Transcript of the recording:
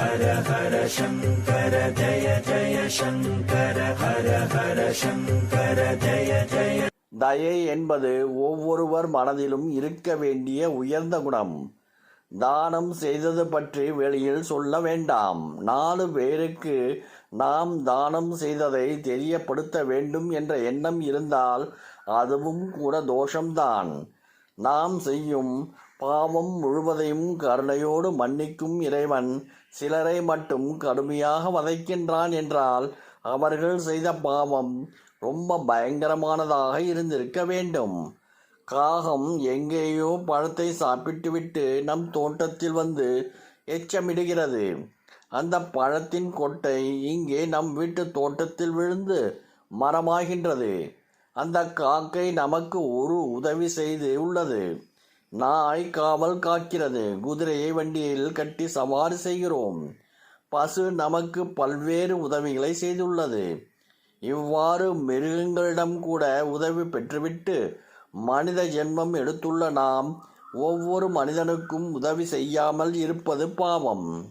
ஹர ஹர சங்கர ஜய ஜய சங்கர ஹர ஹர சங்கர ஜய ஜய. தயை என்பது ஒவ்வொருவர் மனதிலும் இருக்க வேண்டிய உயர்ந்த குணம். தானம் செய்தது பற்றி வெளியில் சொல்ல வேண்டாம். நாலு பேருக்கு நாம் தானம் செய்ததை தெரியப்படுத்த வேண்டும் என்ற எண்ணம் இருந்தால் அதுவும் கூட தோஷம்தான். நாம் செய்யும் பாவம் முழுவதையும் கருணையோடு மன்னிக்கும் இறைவன் சிலரை மட்டும் கடுமையாக வதைக்கின்றான் என்றால் அவர்கள் செய்த பாவம் ரொம்ப பயங்கரமானதாக இருந்திருக்க வேண்டும். காகம் எங்கேயோ பழத்தை சாப்பிட்டுவிட்டு நம் தோட்டத்தில் வந்து எச்சமிடுகிறது. அந்த பழத்தின் கொட்டை இங்கே நம் வீட்டு தோட்டத்தில் விழுந்து மரமாகின்றது. அந்த காக்கை நமக்கு ஒரு உதவி செய்து உள்ளது. நாய் காவல் காக்கிறது. குதிரையை வண்டியில் கட்டி சவாரி செய்கிறோம். பசு நமக்கு பல்வேறு உதவிகளை செய்துள்ளது. இவ்வாறு மிருகங்களிடம் கூட உதவி பெற்றுவிட்டு மனித ஜென்மம் எடுத்துள்ள நாம் ஒவ்வொரு மனிதனுக்கும் உதவி செய்யாமல் இருப்பது பாவம்.